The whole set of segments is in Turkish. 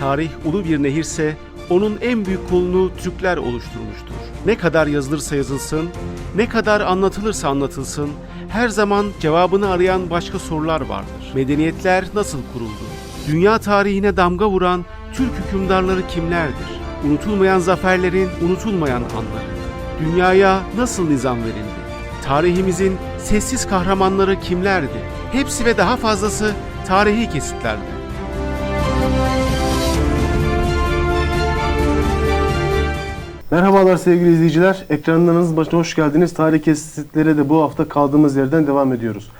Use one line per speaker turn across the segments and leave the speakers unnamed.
Tarih ulu bir nehirse onun en büyük kolunu Türkler oluşturmuştur. Ne kadar yazılırsa yazılsın, ne kadar anlatılırsa anlatılsın, her zaman cevabını arayan başka sorular vardır. Medeniyetler nasıl kuruldu? Dünya tarihine damga vuran Türk hükümdarları kimlerdir? Unutulmayan zaferlerin unutulmayan anları. Dünyaya nasıl nizam verildi? Tarihimizin sessiz kahramanları kimlerdi? Hepsi ve daha fazlası tarihi kesitlerde.
Merhabalar sevgili izleyiciler. Ekranlarınız başına hoş geldiniz. Tarih kesitlere de bu hafta kaldığımız yerden devam ediyoruz.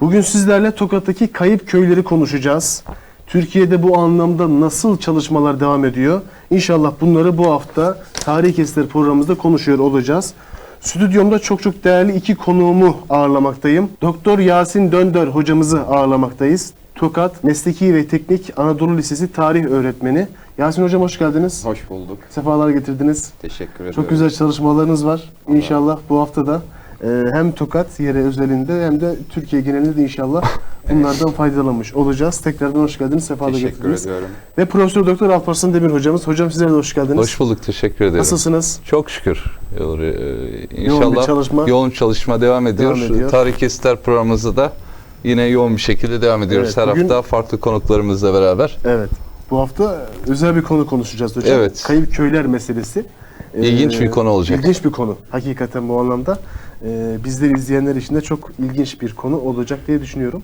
Bugün sizlerle Tokat'taki kayıp köyleri konuşacağız. Türkiye'de bu anlamda nasıl çalışmalar devam ediyor? İnşallah bunları bu hafta Tarih Kesitleri programımızda konuşuyor olacağız. Stüdyomda çok çok değerli iki konuğumu ağırlamaktayım. Doktor Yasin Döndör hocamızı ağırlamaktayız. Tokat Mesleki ve Teknik Anadolu Lisesi tarih öğretmeni. Yasin hocam hoş geldiniz.
Hoş bulduk.
Sefalar getirdiniz.
Teşekkür ederim.
Çok güzel çalışmalarınız var. İnşallah bu hafta da e, hem Tokat yeri özelinde hem de Türkiye genelinde de inşallah bunlardan faydalanmış olacağız. Tekrardan hoş geldiniz. Sefalar
Teşekkür
getirdiniz.
ediyorum.
Ve Profesör Doktor Alparslan Demir hocamız. Hocam sizlere de hoş geldiniz.
Hoş bulduk, teşekkür ederim.
Nasılsınız?
Çok şükür. Yoğun, e,
Yoğun
İnşallah
çalışma.
yoğun çalışma devam ediyor.
Devam ediyor.
Tarih Kesitler programımızda da yine yoğun bir şekilde devam ediyoruz.
Evet,
Her
bugün-
hafta farklı konuklarımızla beraber.
Evet. Bu hafta özel bir konu konuşacağız hocam.
Evet.
Kayıp köyler meselesi.
İlginç bir konu olacak.
İlginç bir konu. Hakikaten bu anlamda. Ee, bizleri izleyenler için de çok ilginç bir konu olacak diye düşünüyorum.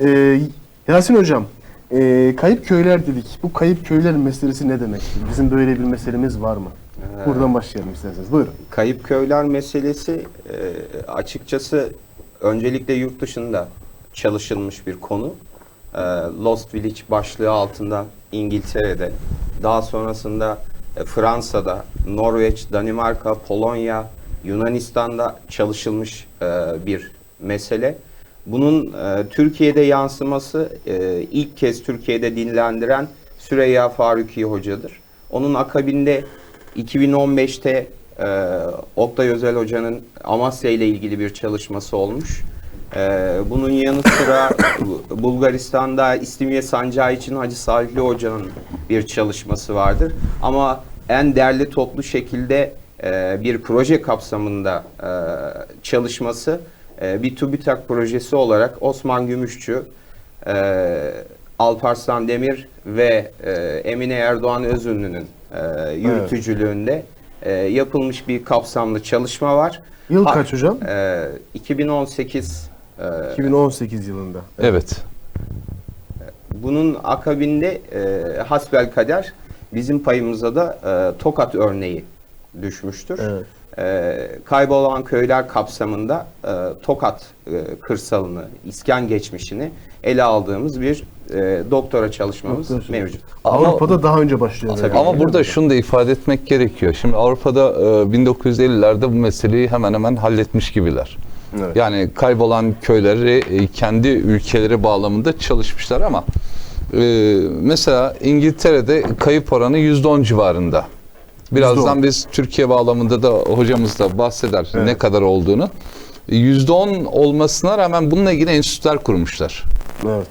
Ee, Yasin hocam, e, kayıp köyler dedik. Bu kayıp köyler meselesi ne demek? Bizim böyle bir meselemiz var mı? Buradan başlayalım isterseniz. Buyurun.
Kayıp köyler meselesi e, açıkçası öncelikle yurt dışında çalışılmış bir konu. E, Lost Village başlığı altında İngiltere'de, daha sonrasında e, Fransa'da, Norveç, Danimarka, Polonya, Yunanistan'da çalışılmış e, bir mesele. Bunun e, Türkiye'de yansıması ilk kez Türkiye'de dinlendiren Süreyya Faruki Hoca'dır. Onun akabinde 2015'te e, Oktay Özel Hoca'nın Amasya ile ilgili bir çalışması olmuş. E, bunun yanı sıra Bu- Bulgaristan'da İstimye Sancağı için Hacı Salihli Hoca'nın bir çalışması vardır. Ama en derli toplu şekilde e, bir proje kapsamında e, çalışması e, bir TÜBİTAK projesi olarak Osman Gümüşçü, e, Alparslan Demir ve e, Emine Erdoğan Özünlü'nün e, yürütücülüğünde e, yapılmış bir kapsamlı çalışma var.
Yıl kaç hocam?
e, 2018 e,
2018 yılında.
Evet.
bunun akabinde e, hasbel kader bizim payımıza da e, Tokat örneği düşmüştür.
Evet.
E, kaybolan köyler kapsamında e, Tokat e, kırsalını, iskan geçmişini ele aldığımız bir e, doktora çalışmamız
Doktora
mevcut.
Ama-
Avrupa'da daha önce başlıyor.
Tabii.
Ama burada şunu da ifade etmek gerekiyor. Şimdi Avrupa'da e, 1950'lerde bu meseleyi hemen hemen halletmiş gibiler.
Evet.
Yani kaybolan köyleri e, kendi ülkeleri bağlamında çalışmışlar ama e, mesela İngiltere'de kayıp oranı %10 civarında. Birazdan
%10.
biz Türkiye bağlamında da hocamız da bahseder
Evet.
ne kadar olduğunu. %10 olmasına rağmen bununla ilgili enstitüler kurmuşlar.
Evet.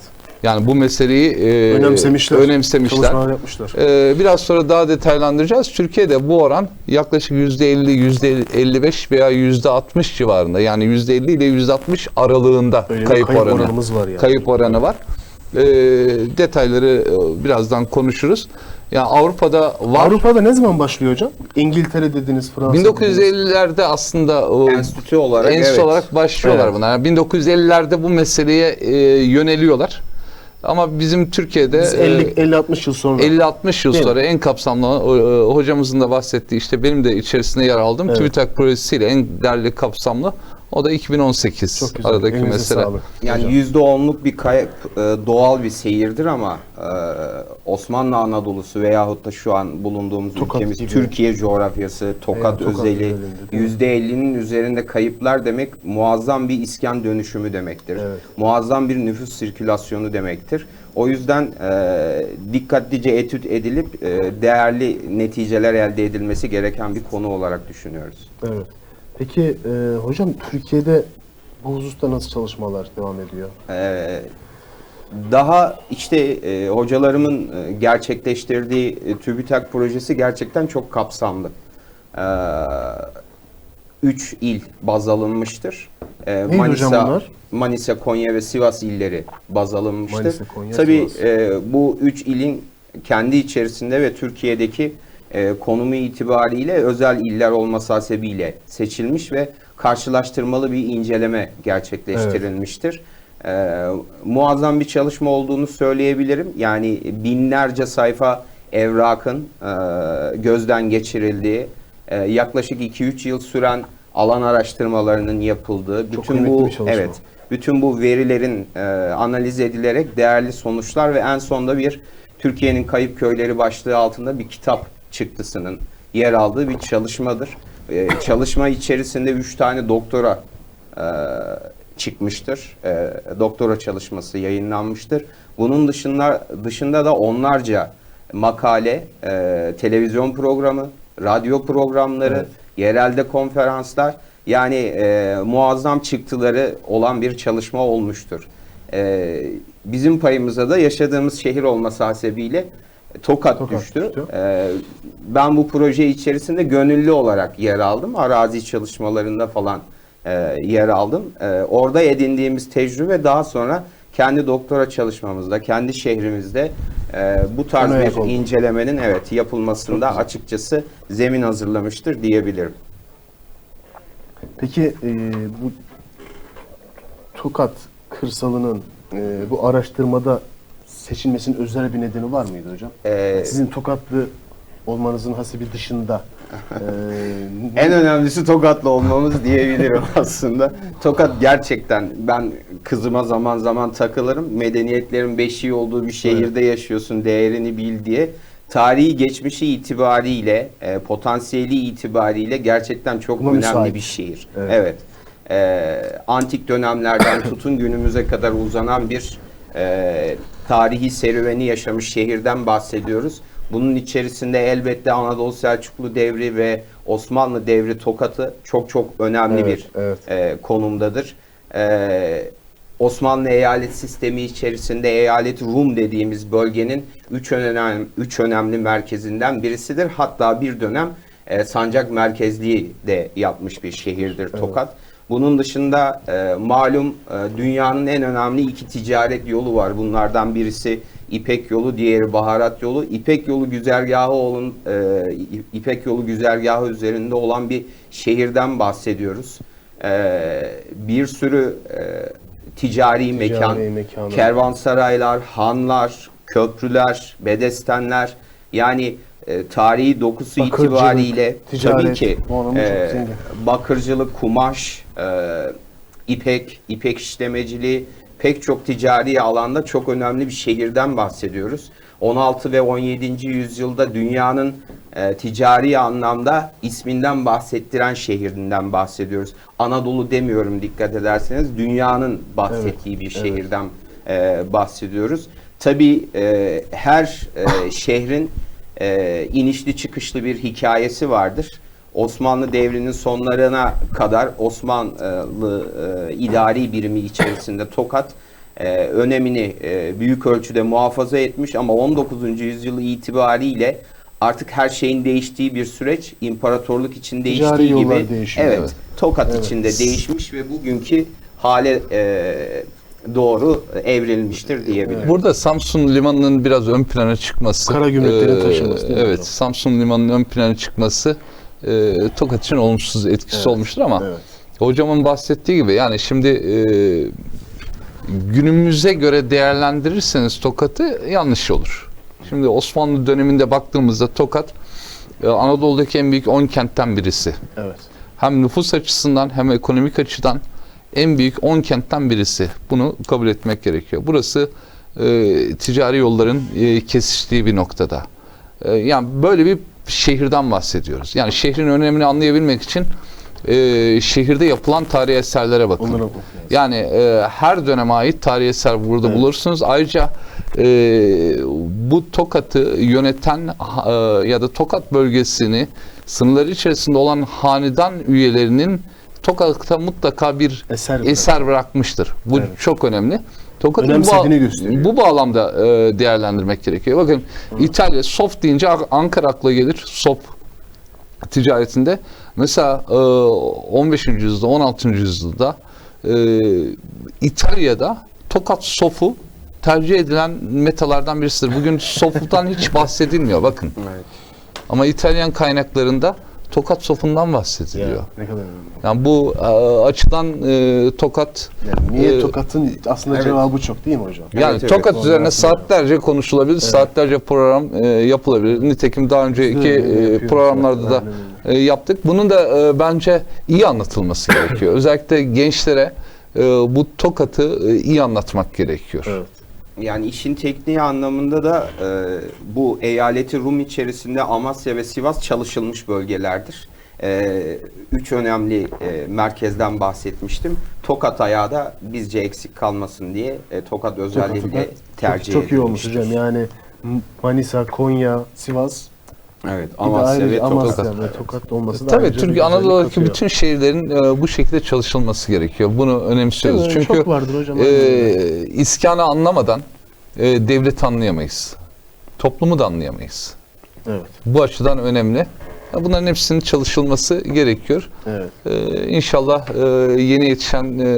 Yani bu meseleyi e,
Önemsemişler.
önemsemişler.
Çalışmalar yapmışlar.
Ee, biraz sonra daha detaylandıracağız. Türkiye'de bu oran yaklaşık %50, %55 veya %60 civarında. Yani %50 ile %60 aralığında
Öyle
kayıp,
kayıp
oranı.
oranımız var yani.
Kayıp oranı var. Ee, detayları e, birazdan konuşuruz. Yani Avrupa'da var.
Avrupa'da ne zaman başlıyor hocam? İngiltere dediniz, Fransa dediniz.
1950'lerde aslında o
Enstitü olarak
enstitü
evet.
olarak başlıyorlar
Evet.
buna. Yani 1950'lerde bu meseleye e, yöneliyorlar. Ama bizim Türkiye'de
Biz
e,
50-60 yıl sonra.
50-60 yıl
Değil mi?
sonra en kapsamlı e, hocamızın da bahsettiği işte benim de içerisinde yer aldım.
Evet.
TÜBİTAK projesiyle en derli kapsamlı o da 2018
Çok güzel.
aradaki
Elinize
mesele.
sağlık.
Yani
hocam.
yüzde onluk bir kayıp e, doğal bir seyirdir ama e, Osmanlı Anadolu'su veyahut da şu an bulunduğumuz
Tokat
ülkemiz
gibi.
Türkiye coğrafyası, Tokat,
Tokat
özeli
özelinde, değil mi?
yüzde ellinin üzerinde kayıplar demek muazzam bir iskan dönüşümü demektir.
Evet.
Muazzam bir nüfus sirkülasyonu demektir. O yüzden e, dikkatlice etüt edilip e, değerli neticeler elde edilmesi gereken bir konu olarak düşünüyoruz.
Evet. Peki e, hocam Türkiye'de bu hususta nasıl çalışmalar devam ediyor?
Ee, daha işte e, hocalarımın e, gerçekleştirdiği e, TÜBİTAK projesi gerçekten çok kapsamlı. Ee, üç il baz alınmıştır. Ee,
Neydi hocam bunlar?
Manisa, Konya ve Sivas illeri baz alınmıştır.
Manisa, Konya,
Tabii
Sivas.
e, bu üç ilin kendi içerisinde ve Türkiye'deki e, konumu itibariyle özel iller olması hasebiyle seçilmiş ve karşılaştırmalı bir inceleme gerçekleştirilmiştir. E, muazzam bir çalışma olduğunu söyleyebilirim. Yani binlerce sayfa evrakın e, gözden geçirildiği, e, yaklaşık 2-3 yıl süren alan araştırmalarının yapıldığı,
Çok
bütün bu evet bütün bu verilerin e, analiz edilerek değerli sonuçlar ve en sonunda bir Türkiye'nin kayıp köyleri başlığı altında bir kitap çıktısının yer aldığı bir çalışmadır. E, çalışma içerisinde üç tane doktora e, çıkmıştır. E, doktora çalışması yayınlanmıştır. Bunun dışında dışında da onlarca makale, e, televizyon programı, radyo programları,
Evet.
yerelde konferanslar yani e, muazzam çıktıları olan bir çalışma olmuştur. E, bizim payımıza da yaşadığımız şehir olması hasebiyle Tokat,
Tokat
düştü.
düştü.
E, ben bu proje içerisinde gönüllü olarak yer aldım. Arazi çalışmalarında falan e, yer aldım. E, orada edindiğimiz tecrübe daha sonra kendi doktora çalışmamızda, kendi şehrimizde e, bu tarz
ayak
bir incelemenin evet yapılmasında açıkçası zemin hazırlamıştır diyebilirim.
Peki e, bu Tokat kırsalının e, bu araştırmada seçilmesinin özel bir nedeni var mıydı hocam?
Ee,
Sizin Tokatlı olmanızın hasibi dışında e,
En önemlisi Tokatlı olmamız diyebilirim aslında. Tokat gerçekten ben kızıma zaman zaman takılırım. Medeniyetlerin beşiği olduğu bir şehirde yaşıyorsun değerini bil diye. Tarihi geçmişi itibariyle, e, potansiyeli itibariyle gerçekten çok
Buna
önemli
müsait.
bir şehir.
Evet.
Evet. E, antik dönemlerden tutun günümüze kadar uzanan bir e, tarihi serüveni yaşamış şehirden bahsediyoruz. Bunun içerisinde elbette Anadolu Selçuklu devri ve Osmanlı devri Tokat'ı çok çok önemli
Evet,
bir
evet.
e, konumdadır. E, Osmanlı eyalet sistemi içerisinde eyalet Rum dediğimiz bölgenin üç önemli, üç önemli merkezinden birisidir. Hatta bir dönem e, sancak merkezliği de yapmış bir şehirdir Tokat. Bunun dışında e, malum e, dünyanın en önemli iki ticaret yolu var. Bunlardan birisi İpek yolu, diğeri baharat yolu. İpek yolu güzergahı olan e, İpek yolu güzergahı üzerinde olan bir şehirden bahsediyoruz. E, bir sürü e, ticari, mekan,
mekanlar.
kervansaraylar, hanlar, köprüler, bedestenler yani e, tarihi dokusu
Bakırcılık,
itibariyle
ticaret,
tabii ki e, bakırcılık, kumaş, e, ipek, ipek işlemeciliği pek çok ticari alanda çok önemli bir şehirden bahsediyoruz. 16 ve 17. yüzyılda dünyanın e, ticari anlamda isminden bahsettiren şehrinden bahsediyoruz. Anadolu demiyorum dikkat ederseniz dünyanın bahsettiği bir şehirden e, bahsediyoruz. Tabii e, her e, şehrin e, inişli çıkışlı bir hikayesi vardır. Osmanlı devrinin sonlarına kadar Osmanlı e, idari birimi içerisinde Tokat e, önemini e, büyük ölçüde muhafaza etmiş ama 19. yüzyıl itibariyle artık her şeyin değiştiği bir süreç imparatorluk için
Ticari
değiştiği
yollar
gibi evet,
Evet.
Tokat
Evet.
içinde değişmiş ve bugünkü hale e, doğru evrilmiştir diyebilirim.
Burada Samsun Limanı'nın biraz ön plana çıkması.
Kara gümrüklerin
e,
taşınması değil mi hocam?
Evet, Samsun Limanı'nın ön plana çıkması e, Tokat için olumsuz etkisi
Evet,
olmuştur ama
evet.
hocamın bahsettiği gibi yani şimdi e, günümüze göre değerlendirirseniz Tokat'ı yanlış olur. Şimdi Osmanlı döneminde baktığımızda Tokat e, Anadolu'daki en büyük 10 kentten birisi.
Evet.
Hem nüfus açısından hem ekonomik açıdan en büyük 10 kentten birisi. Bunu kabul etmek gerekiyor. Burası e, ticari yolların e, kesiştiği bir noktada. E, yani böyle bir şehirden bahsediyoruz. Yani şehrin önemini anlayabilmek için e, şehirde yapılan tarihi eserlere bakın.
Onlara lazım.
Yani e, her döneme ait tarihi eser burada bulursunuz. Ayrıca e, bu Tokat'ı yöneten e, ya da Tokat bölgesini sınırları içerisinde olan hanedan üyelerinin Tokat'ta mutlaka bir
Eser
eser,
bırak-
bırakmıştır. Bu
Evet.
çok önemli. Tokat'ı bu,
Önemsediğini
ba-
gösteriyor.
bu bağlamda e, değerlendirmek gerekiyor. Bakın İtalya soft deyince Ankara akla gelir. Sop ticaretinde. Mesela e, 15. yüzyılda, 16. yüzyılda e, İtalya'da Tokat sofu tercih edilen metalardan birisidir. Bugün softan hiç bahsedilmiyor bakın.
Evet.
Ama İtalyan kaynaklarında Tokat sofundan bahsediliyor.
Ya, ne kadar önemli.
Yani bu e, açıdan e, Tokat
Yani niye
e,
Tokat'ın aslında
evet.
cevabı çok değil mi hocam?
yani
Evet.
Tokat
Doğru,
üzerine
aslında.
saatlerce konuşulabilir, saatlerce program e, yapılabilir. Nitekim daha önceki
Biz de öyle
e,
yapıyoruz
programlarda da e, yaptık. Bunun da e, bence iyi anlatılması gerekiyor. Özellikle gençlere e, bu Tokat'ı e, iyi anlatmak gerekiyor.
Evet.
Yani işin tekniği anlamında da e, bu eyaleti Rum içerisinde Amasya ve Sivas çalışılmış bölgelerdir. E, üç önemli e, merkezden bahsetmiştim. Tokat ayağı da bizce eksik kalmasın diye e, Tokat özelliğiyle
Tokat,
tercih
çok, çok iyi olmuş hocam. Yani Manisa, Konya, Sivas,
Evet, Amasya ve Tokat.
Amasya ve Tokat olması da
Tabii Türkiye Anadolu'daki
katıyor.
bütün şehirlerin e, bu şekilde çalışılması gerekiyor. Bunu önemsiyoruz.
Değil mi?
Çünkü
Çok vardır hocam.
e, iskanı anlamadan e, devleti anlayamayız. Toplumu da anlayamayız.
Evet,
Bu açıdan önemli. Bunların hepsinin çalışılması gerekiyor.
evet.
Ee, inşallah e, yeni yetişen e,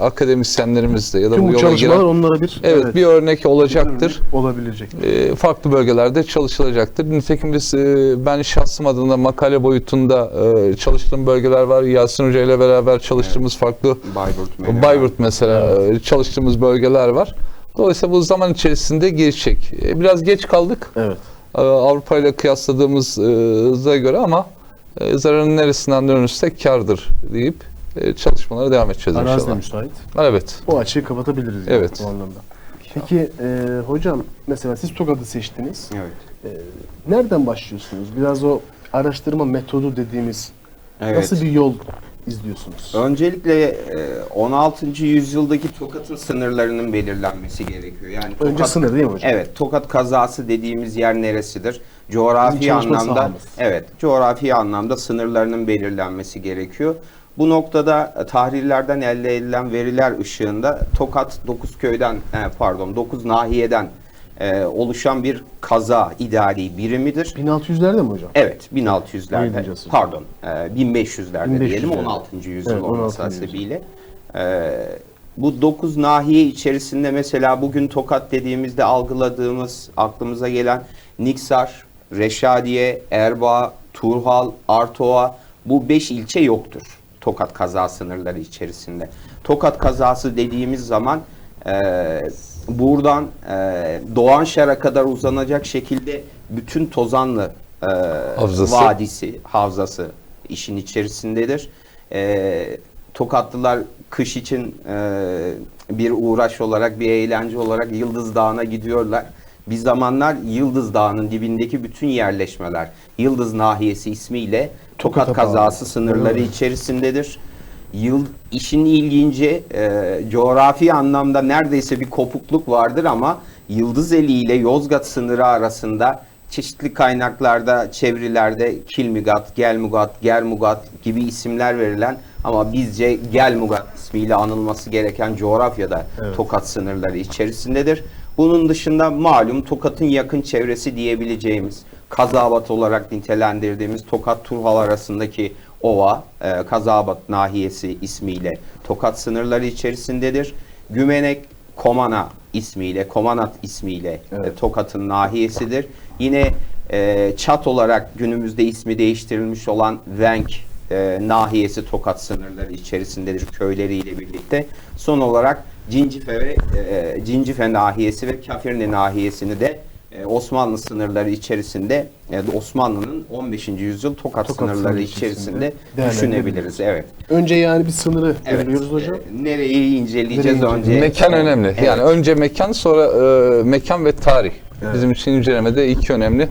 akademisyenlerimiz de ya da
Tüm
bu yola
çalışmalar
giren
onlara bir
evet, bir örnek olacaktır.
olabilecek.
E, farklı bölgelerde çalışılacaktır. Nitekim biz e, ben şahsım adına makale boyutunda e, çalıştığım bölgeler var. Yasin Hoca ile beraber çalıştığımız farklı
Bayburt.
Bayburt mesela e, çalıştığımız bölgeler var. Dolayısıyla bu zaman içerisinde gelişecek. E, biraz geç kaldık.
Evet.
E, Avrupa ile kıyasladığımıza göre ama e, zararın neresinden dönülürse kardır deyip e, çalışmalara devam edeceğiz
Arazi
inşallah.
müsait.
Evet.
O açığı kapatabiliriz yani
Evet.
bu anlamda. Peki e, hocam mesela siz Tokat'ı seçtiniz.
Evet.
Nereden başlıyorsunuz? Biraz o araştırma metodu dediğimiz
Evet.
nasıl bir yol izliyorsunuz?
Öncelikle e, 16. yüzyıldaki Tokat'ın sınırlarının belirlenmesi gerekiyor. Yani
Önce
Tokat,
sınır değil mi hocam?
Evet, Tokat kazası dediğimiz yer neresidir? Coğrafi anlamda
sahamız.
evet, coğrafi anlamda sınırlarının belirlenmesi gerekiyor. Bu noktada e, tahrirlerden elde edilen veriler ışığında Tokat 9 köyden e, pardon 9 nahiyeden e, oluşan bir kaza idari birimidir.
1600'lerde mi hocam?
Evet 1600'lerde
Yedinci asır.
pardon e, 1500'lerde diyelim
1500'lerde.
16. yüzyıl
Evet,
olması
16. yüzyıl.
hasebiyle. E, bu 9 nahiye içerisinde mesela bugün Tokat dediğimizde algıladığımız aklımıza gelen Niksar, Reşadiye, Erbaa, Turhal, Artova bu 5 ilçe yoktur. Tokat kaza sınırları içerisinde. Tokat kazası dediğimiz zaman e, buradan e, Doğanşehir'e kadar uzanacak şekilde bütün Tozanlı e,
Havzası.
Vadisi, havzası işin içerisindedir. E, Tokatlılar kış için e, bir uğraş olarak, bir eğlence olarak Yıldız Dağı'na gidiyorlar. Bir zamanlar Yıldız Dağı'nın dibindeki bütün yerleşmeler Yıldız Nahiyesi ismiyle Tokat
bağlı.
kazası sınırları içerisindedir. Yıl işin ilginci e, coğrafi anlamda neredeyse bir kopukluk vardır ama Yıldızeli ile Yozgat sınırı arasında çeşitli kaynaklarda, çevirilerde Kilmigat, Gelmugat, Germugat gibi isimler verilen ama bizce Gelmugat ismiyle anılması gereken coğrafyada
Evet.
Tokat sınırları içerisindedir. Bunun dışında malum Tokat'ın yakın çevresi diyebileceğimiz Kazabat olarak nitelendirdiğimiz Tokat Turhal arasındaki ova e, Kazabat nahiyesi ismiyle Tokat sınırları içerisindedir. Gümenek Komana ismiyle, Komanat ismiyle
Evet.
e, Tokat'ın nahiyesidir. Yine e, Çat olarak günümüzde ismi değiştirilmiş olan Venk e, nahiyesi Tokat sınırları içerisindedir köyleriyle birlikte. Son olarak Cincife ve e, Cincife nahiyesi ve Kafirne nahiyesini de e, Osmanlı sınırları içerisinde e, Osmanlı'nın 15. yüzyıl Tokat,
Tokat
sınırları içerisinde
içerisinde
düşünebiliriz. Evet.
Önce yani bir sınırı
Evet.
belirliyoruz hocam.
E, nereyi inceleyeceğiz
Nereyi
önce?
Mekan önemli.
Evet.
Yani önce mekan sonra e, mekan ve tarih. Bizim için incelemede iki önemli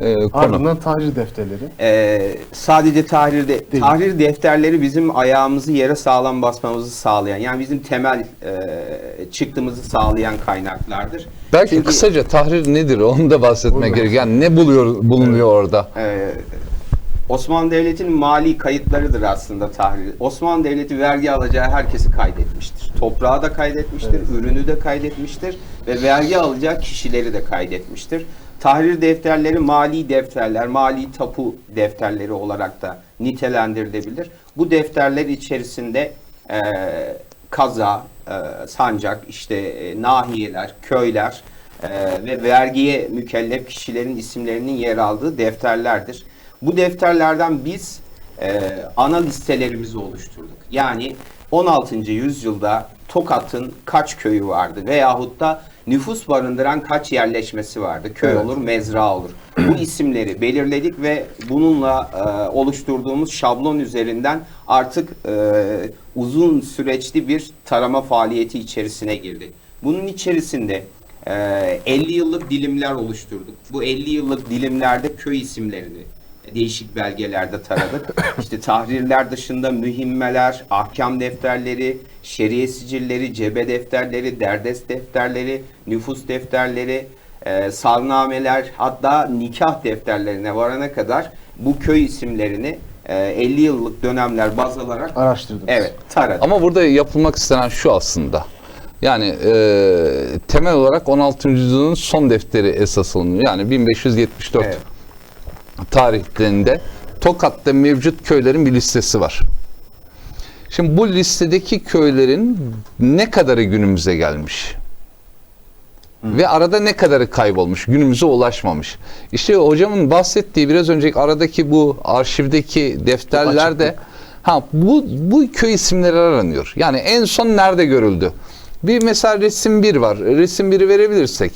e, konu.
Ardından tarih defterleri.
Ee, sadece tahrirde tahrir defterleri bizim ayağımızı yere sağlam basmamızı sağlayan yani bizim temel e, çıktığımızı sağlayan kaynaklardır.
Belki
Çünkü,
kısaca tahrir nedir onu da bahsetmek gerekiyor. Yani ne buluyor bulunuyor orada?
e, Osmanlı Devleti'nin mali kayıtlarıdır aslında tahrir. Osmanlı Devleti vergi alacağı herkesi kaydetmiştir. Toprağı da kaydetmiştir, ürünü de kaydetmiştir ve vergi alacağı kişileri de kaydetmiştir. Tahrir defterleri mali defterler, mali tapu defterleri olarak da nitelendirilebilir. Bu defterler içerisinde e, kaza, e, sancak, işte e, nahiyeler, köyler e, ve vergiye mükellef kişilerin isimlerinin yer aldığı defterlerdir. Bu defterlerden biz e, ana listelerimizi oluşturduk. Yani 16. yüzyılda Tokat'ın kaç köyü vardı veyahut da nüfus barındıran kaç yerleşmesi vardı. Köy
Evet.
olur, mezra olur. Bu isimleri belirledik ve bununla e, oluşturduğumuz şablon üzerinden artık e, uzun süreçli bir tarama faaliyeti içerisine girdik. Bunun içerisinde e, 50 yıllık dilimler oluşturduk. Bu 50 yıllık dilimlerde köy isimlerini değişik belgelerde taradık. İşte tahrirler dışında mühimmeler, ahkam defterleri, şeriye sicilleri, cebe defterleri, derdest defterleri, nüfus defterleri, e, savnameler hatta nikah defterlerine varana kadar bu köy isimlerini e, 50 yıllık dönemler baz alarak
Araştırdınız.
evet taradık.
Ama burada yapılmak istenen şu aslında. Yani e, temel olarak 16. yüzyılın son defteri esas alınıyor. Yani 1574
Evet.
Tarihlerinde Tokat'ta mevcut köylerin bir listesi var. Şimdi bu listedeki köylerin ne kadarı günümüze gelmiş? Ve arada ne kadarı kaybolmuş, günümüze ulaşmamış. İşte hocamın bahsettiği biraz önceki aradaki bu arşivdeki defterlerde ha bu bu köy isimleri aranıyor. Yani en son nerede görüldü? Bir mesela resim 1 var. Resim 1'i verebilirsek.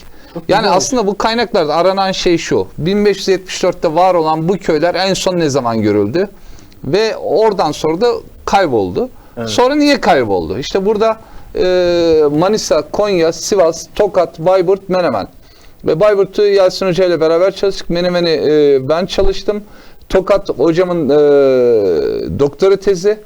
Yani aslında bu kaynaklarda aranan şey şu. 1574'te var olan bu köyler en son ne zaman görüldü? Ve oradan sonra da kayboldu. Sonra niye kayboldu? İşte burada e, Manisa, Konya, Sivas, Tokat, Bayburt, Menemen. Ve Bayburt'u Yasin Hoca ile beraber çalıştık. Menemen'i e, ben çalıştım. Tokat hocamın e, doktora tezi.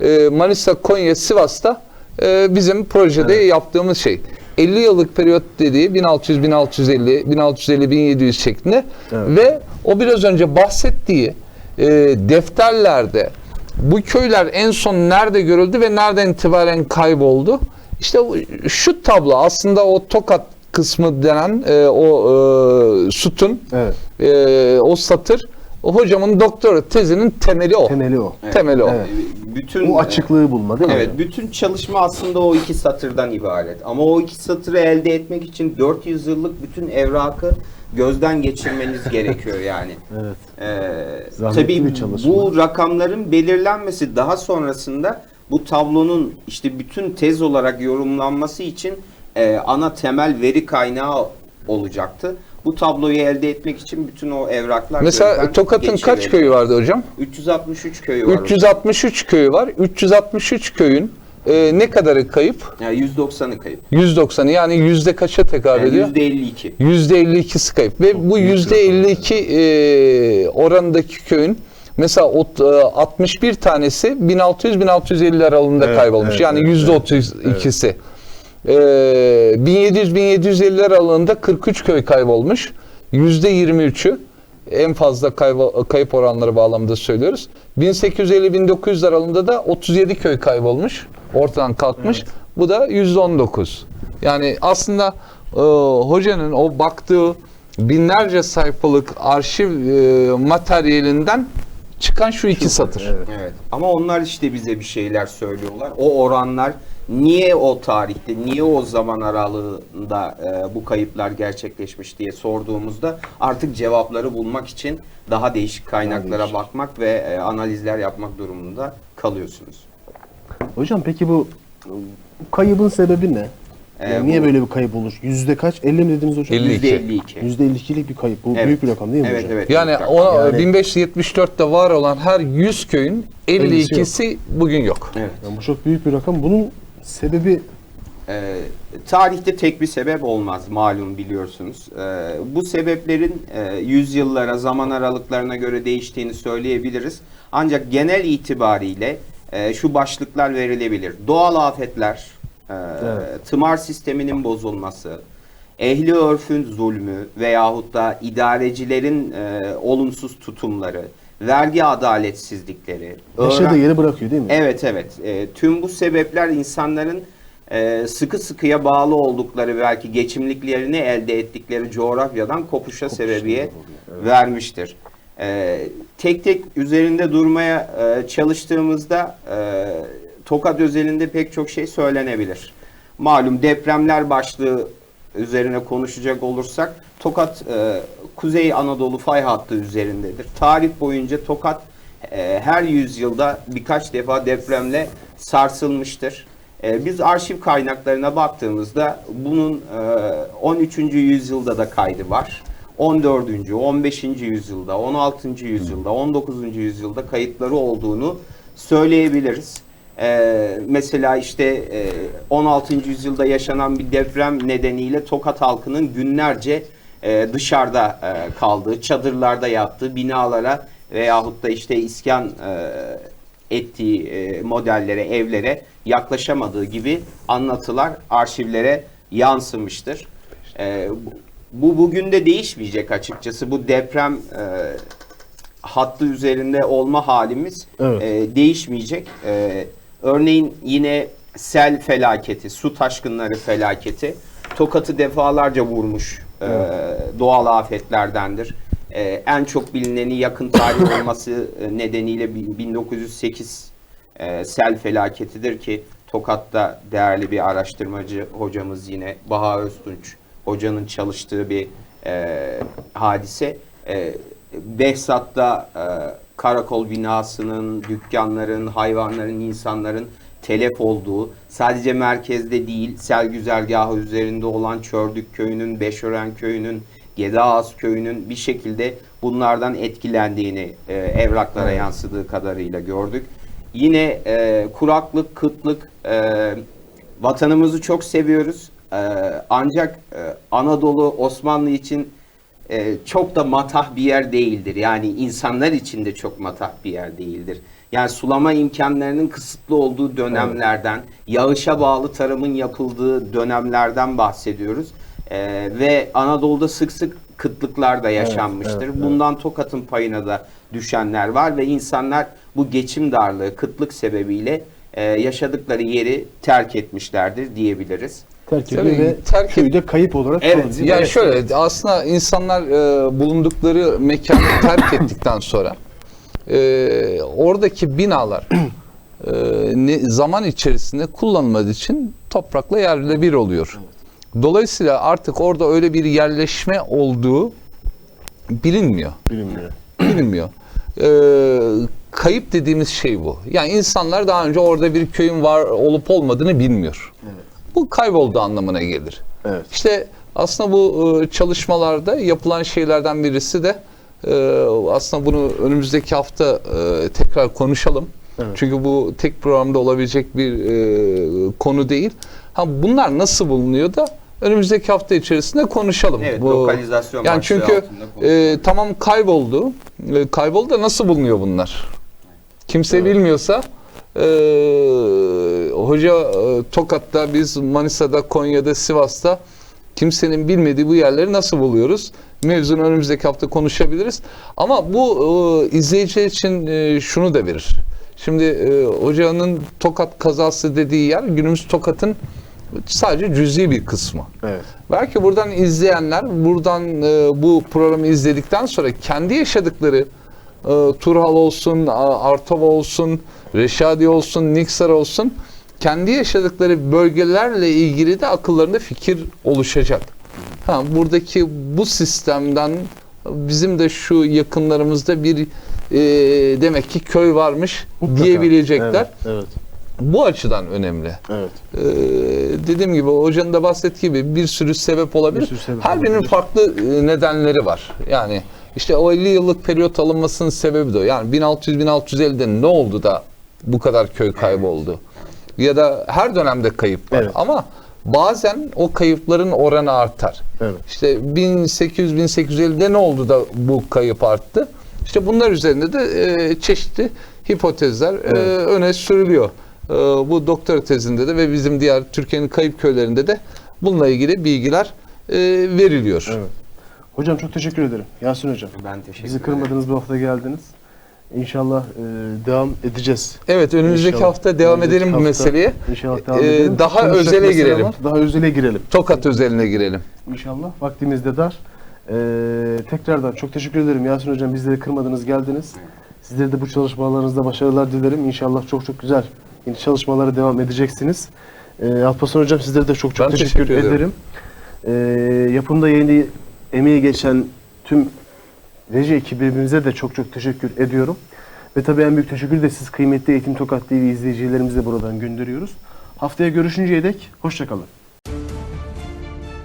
E, Manisa, Konya, Sivas'ta e, bizim projede yaptığımız şey. 50 yıllık periyot dediği 1600 1650 1650 1700 şeklinde ve o biraz önce bahsettiği e, defterlerde bu köyler en son nerede görüldü ve nereden itibaren kayboldu? İşte şu tablo aslında o Tokat kısmı denen e, o e, sütun,
Evet.
e, o satır hocamın doktora tezinin temeli o.
Temeli o.
Temeli o.
Evet.
Bütün
Bu açıklığı bulma değil mi?
Evet, bütün çalışma aslında o iki satırdan ibaret. Ama o iki satırı elde etmek için 400 yıllık bütün evrakı gözden geçirmeniz gerekiyor yani.
Evet.
Ee,
Zahmetli
tabii
bir çalışma.
bu rakamların belirlenmesi daha sonrasında bu tablonun işte bütün tez olarak yorumlanması için e, ana temel veri kaynağı olacaktı. Bu tabloyu elde etmek için bütün o evraklar
Mesela Tokat'ın kaç köyü vardı hocam?
363 köyü var.
363 köyü var. 363 köyün e, ne kadarı kayıp?
Yani 190'ı kayıp.
190'ı yani yüzde kaça tekabül ediyor?
Yani %52.
Yüzde 52'si kayıp ve bu
büyük
yüzde
bir rakam
52 e, oranındaki köyün mesela ot, e, 61 tanesi 1600-1650 aralığında
Evet,
kaybolmuş.
evet,
yani
evet,
yüzde
evet.
32'si. E, 1700-1750 aralığında 43 köy kaybolmuş. Yüzde 23'ü en fazla kaybo- kayıp oranları bağlamında söylüyoruz. 1850-1900 aralığında da 37 köy kaybolmuş. Ortadan kalkmış. Bu da yüzde 19. Yani aslında e, hocanın o baktığı binlerce sayfalık arşiv e, materyalinden çıkan şu iki satır.
Evet. Ama onlar işte bize bir şeyler söylüyorlar. O oranlar niye o tarihte, niye o zaman aralığında e, bu kayıplar gerçekleşmiş diye sorduğumuzda artık cevapları bulmak için daha değişik kaynaklara
değişik.
bakmak ve e, analizler yapmak durumunda kalıyorsunuz.
Hocam peki bu, bu kaybın sebebi ne?
Ee,
Yani niye
bu-
böyle bir kayıp olur? Yüzde kaç? 50 mi dediniz hocam?
52.
%52.
Yüzde 52'lik bir kayıp. Bu
Evet.
büyük bir rakam değil mi
Evet,
hocam?
evet.
Yani
büyük
o
rakam.
Yani-
1574'te var olan her 100 köyün 52'si bugün yok.
Evet.
Yani bu çok büyük bir rakam. Bunun sebebi
Ee, tarihte tek bir sebep olmaz malum biliyorsunuz. Ee, bu sebeplerin e, yüzyıllara, zaman aralıklarına göre değiştiğini söyleyebiliriz. Ancak genel itibariyle e, şu başlıklar verilebilir. Doğal afetler, e,
Evet.
tımar sisteminin bozulması, ehli örfün zulmü veyahut da idarecilerin e, olumsuz tutumları vergi adaletsizlikleri,
Yaşadığı yeri bırakıyor değil mi?
Evet evet. E, tüm bu sebepler insanların e, sıkı sıkıya bağlı oldukları belki geçimliklerini elde ettikleri coğrafyadan kopuşa sebebiyet vermiştir. E, tek tek üzerinde durmaya e, çalıştığımızda e, Tokat özelinde pek çok şey söylenebilir. Malum depremler başlığı üzerine konuşacak olursak Tokat e, Kuzey Anadolu fay hattı üzerindedir. Tarih boyunca Tokat e, her yüzyılda birkaç defa depremle sarsılmıştır. E, biz arşiv kaynaklarına baktığımızda bunun e, 13. yüzyılda da kaydı var. 14. 15. yüzyılda, 16. yüzyılda, 19. yüzyılda kayıtları olduğunu söyleyebiliriz. Ee, mesela işte e, 16. yüzyılda yaşanan bir deprem nedeniyle Tokat halkının günlerce e, dışarıda e, kaldığı, çadırlarda yattığı binalara veyahut da işte iskan e, ettiği e, modellere, evlere yaklaşamadığı gibi anlatılar arşivlere yansımıştır. E, bu- bu bugün de değişmeyecek açıkçası. Bu deprem e, hattı üzerinde olma halimiz
Evet.
e, değişmeyecek. E, örneğin yine sel felaketi, su taşkınları felaketi Tokat'ı defalarca vurmuş e, doğal afetlerdendir. E, en çok bilineni yakın tarih olması e, nedeniyle bin- 1908 e, sel felaketidir ki Tokat'ta değerli bir araştırmacı hocamız yine Baha Öztunç hocanın çalıştığı bir e, hadise. E, Behzat'ta e, karakol binasının, dükkanların, hayvanların, insanların telef olduğu, sadece merkezde değil, sel güzergahı üzerinde olan Çördük köyünün, Beşören köyünün, Gedaağız köyünün bir şekilde bunlardan etkilendiğini e, evraklara yansıdığı kadarıyla gördük. Yine e, kuraklık, kıtlık, e, vatanımızı çok seviyoruz. E, ancak e, Anadolu Osmanlı için e, çok da matah bir yer değildir. Yani insanlar için de çok matah bir yer değildir. Yani sulama imkanlarının kısıtlı olduğu dönemlerden, yağışa bağlı tarımın yapıldığı dönemlerden bahsediyoruz. E, ve Anadolu'da sık sık kıtlıklar da yaşanmıştır.
evet, evet.
Bundan Tokat'ın payına da düşenler var ve insanlar bu geçim darlığı, kıtlık sebebiyle e, yaşadıkları yeri terk etmişlerdir diyebiliriz.
Terk ediyor
Tabii,
ve
terk et-
köyde kayıp olarak
Evet,
kalıyor?
Yani şöyle aslında insanlar e, bulundukları mekanı terk ettikten sonra e, oradaki binalar e, ne, zaman içerisinde kullanılmadığı için toprakla yerle bir oluyor. Dolayısıyla artık orada öyle bir yerleşme olduğu bilinmiyor.
Bilinmiyor.
bilinmiyor. Ee, kayıp dediğimiz şey bu. Yani insanlar daha önce orada bir köyün var olup olmadığını bilmiyor. Bu kayboldu anlamına gelir.
Evet.
İşte aslında bu e, çalışmalarda yapılan şeylerden birisi de e, aslında bunu önümüzdeki hafta e, tekrar konuşalım.
Evet.
Çünkü bu tek programda olabilecek bir e, konu değil. Ha bunlar nasıl bulunuyor da önümüzdeki hafta içerisinde konuşalım.
Evet,
bu,
lokalizasyon
Yani çünkü e, tamam kayboldu. E, kayboldu da nasıl bulunuyor bunlar? Kimse bilmiyorsa e, hoca e, Tokat'ta biz Manisa'da, Konya'da, Sivas'ta kimsenin bilmediği bu yerleri nasıl buluyoruz? Mevzunu önümüzdeki hafta konuşabiliriz. Ama bu e, izleyiciler için e, şunu da verir. Şimdi e, hocanın Tokat kazası dediği yer günümüz Tokat'ın sadece cüzi bir kısmı.
Evet.
Belki buradan izleyenler buradan e, bu programı izledikten sonra kendi yaşadıkları e, Turhal olsun, A- Artova olsun, Reşadi olsun, Niksar olsun kendi yaşadıkları bölgelerle ilgili de akıllarında fikir oluşacak. Ha, buradaki bu sistemden bizim de şu yakınlarımızda bir e, demek ki köy varmış
Mutlaka.
diyebilecekler.
Evet. Evet.
Bu açıdan önemli.
evet.
Ee, dediğim gibi hocanın da bahsettiği gibi bir sürü sebep olabilir.
Bir sürü sebep
Her birinin farklı e, nedenleri var. Yani işte o 50 yıllık periyot alınmasının sebebi de o. Yani 1600-1650'de ne oldu da bu kadar köy kayboldu? Ya da her dönemde kayıp var.
Evet.
Ama bazen o kayıpların oranı artar.
Evet.
İşte 1800-1850'de ne oldu da bu kayıp arttı? İşte bunlar üzerinde de e, çeşitli hipotezler e, öne sürülüyor. E, bu doktora tezinde de ve bizim diğer Türkiye'nin kayıp köylerinde de bununla ilgili bilgiler e, veriliyor.
Evet. Hocam çok teşekkür ederim. Yasin hocam.
Ben teşekkür
Bizi
ederim.
kırmadınız bu hafta geldiniz. İnşallah e, devam edeceğiz.
Evet önümüzdeki
İnşallah.
hafta devam
Önümüzdeki
edelim bu
hafta
meseleye.
İnşallah devam
Ee,
edelim.
daha
Konuşacak
özele girelim.
var, Daha özele girelim.
Tokat özeline girelim.
İnşallah. Vaktimiz de dar. Ee, tekrardan çok teşekkür ederim Yasin Hocam. Bizleri kırmadınız, geldiniz. Sizlere de bu çalışmalarınızda başarılar dilerim. İnşallah çok çok güzel yeni çalışmalara devam edeceksiniz. Ee, Alparslan Hocam sizlere de çok çok
Ben
teşekkür,
teşekkür ederim.
ederim. Ee, yapımda yayını emeği geçen tüm reji ekibimize de çok çok teşekkür ediyorum. Ve tabii en büyük teşekkür de siz kıymetli Eğitim Tokat TV izleyicilerimize buradan gönderiyoruz. Haftaya görüşünceye dek hoşçakalın.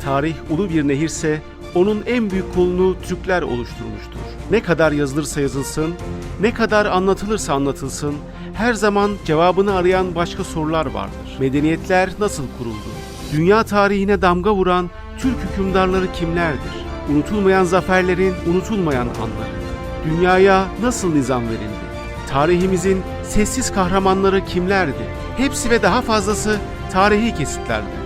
Tarih ulu bir nehirse onun en büyük kolunu Türkler oluşturmuştur. Ne kadar yazılırsa yazılsın, ne kadar anlatılırsa anlatılsın, her zaman cevabını arayan başka sorular vardır. Medeniyetler nasıl kuruldu? Dünya tarihine damga vuran Türk hükümdarları kimlerdir? Unutulmayan zaferlerin unutulmayan anları. Dünyaya nasıl nizam verildi? Tarihimizin sessiz kahramanları kimlerdi? Hepsi ve daha fazlası tarihi kesitlerdir.